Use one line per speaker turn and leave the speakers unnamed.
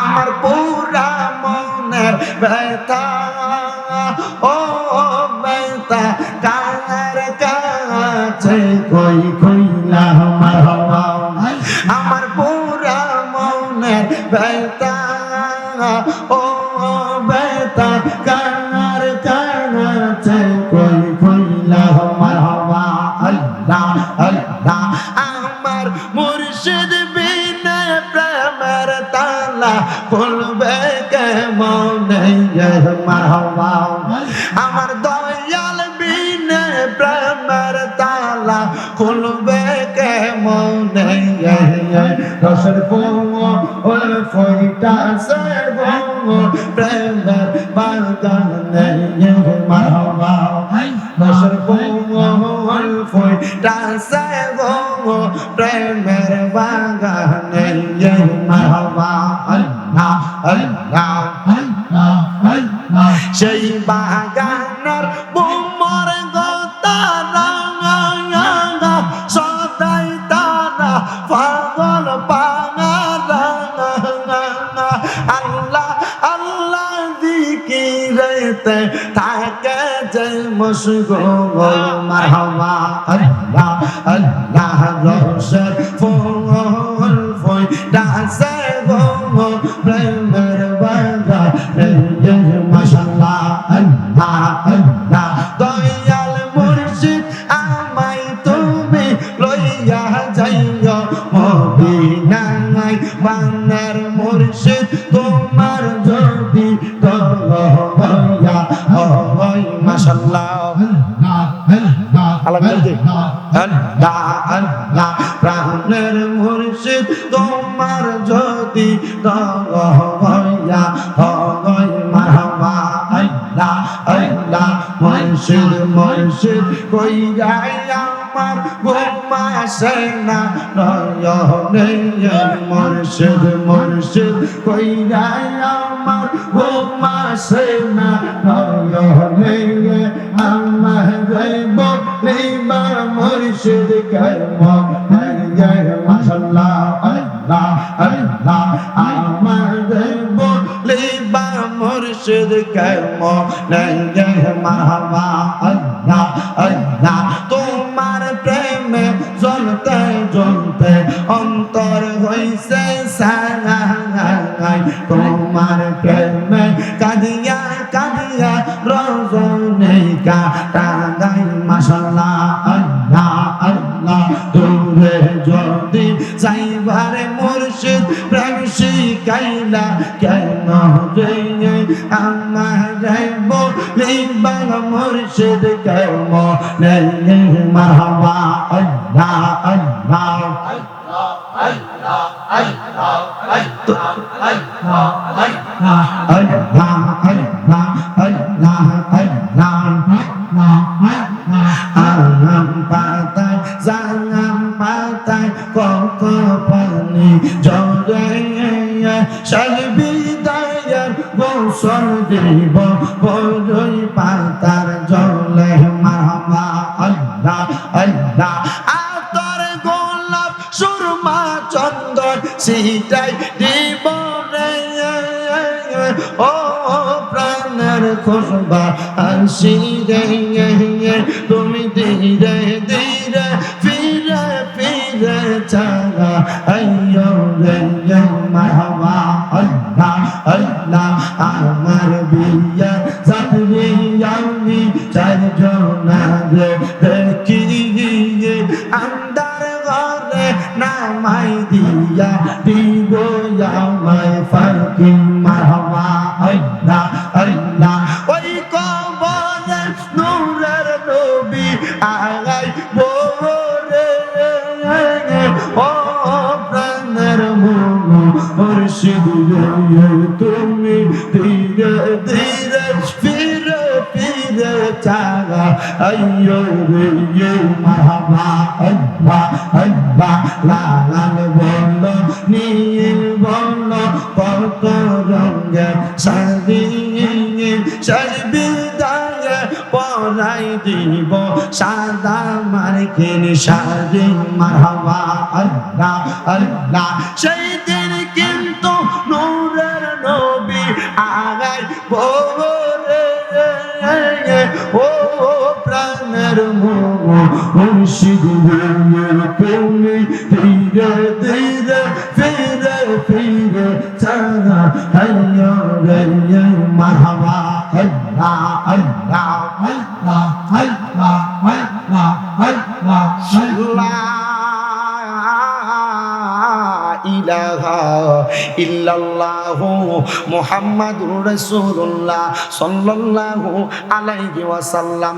আমার পুরা মনের ব্যথা, ও ব্যথা, কার কাছে? কই কইলা আমার আমার পুরা মনের ব্যথা, ও তালা বলবে, কেমন আমার দয়াল বিনে প্রেমের তালা খুলবে, কেমন রসের পোঙো ওর ফইটা সে পোঙো প্রেমের বাগান আমার হওয়া রসের পোঙো ওর ফইটা সে পোঙো প্রেমের বাগান আমার হওয়া আল্লাহ আল্লাহ সেই বাগানের যে মশগুল মারহাবা আল্লাহ আল্লাহ রসের ফুল ফুল ডাসে গো হয় মাশাল্লাহ আল্লাহ আল্লাহ প্রাণের মুর্শিদ তোমার যদি দয়া হয় মারহাবা আল্লাহ আল্লাহ মুর্শিদ মুর্শিদ কই যায় আমার ঘুমা সেনা নয়নে মুর্শিদ মুর্শিদ কই যায় আমার ঘুমা সেনা নয়নে তোমার প্রেমে জ্বলতে জ্বলতে অন্তর সারাই তোমার প্রেমে কাঁদিয়া কাঁদিয়া রজনীকা টাঙ্গাই মাশাল্লাহ যাইবারে মুর্শিদ প্রেম শিখাইলা কেন রে আমার লিবাং মুর্শিদ? কেম নেই মারহাবা? আল্লাহ আল্লাহ আল্লাহ আল্লাহ আল্লাহ পাতায় কত পানি? জড়ে সর্বিদায়ের গোসল দিব। বড়ই পাতার জলে মারহাবা আল্লাহ আল্লাহ। আতর গোলাপ, সুরমা, চন্দন সিটাই দিব ও প্রাণের খুশবা আসি রে তুমি ধীরে রে মারহাবা আল্লাহ আল্লাহ আমার বিয়া সাথে আমি চারজন দেখি আন্দার ঘরে নামাই দিয়া দিব আমায় ফাঁকি তুমি ধীরে ধীরে ফিরে ফিরে চালা আইয়ো রে মারহাবা আল্লাহ আল্লাহ লাল বল নীল বল কত রঙে সারিয়ে শেষ বিদায়ে পরাই দিব। সাদা মার্কিন শাড়ি মারহাবা আল্লাহ আল্লাহ সেই দিন মুর্শিদ প্রেমে ধীরে ধীরে ফিরে ফিরে চারা হাইয়া রে মারহাবা আল্লাহ আল্লাহ আল্লাহ আল্লাহ আল্লাহ আল্লাহ ইলাহা ইল্লাল্লাহু মুহাম্মাদুর রাসূলুল্লাহ সাল্লাল্লাহু আলাইহি ওয়াসাল্লাম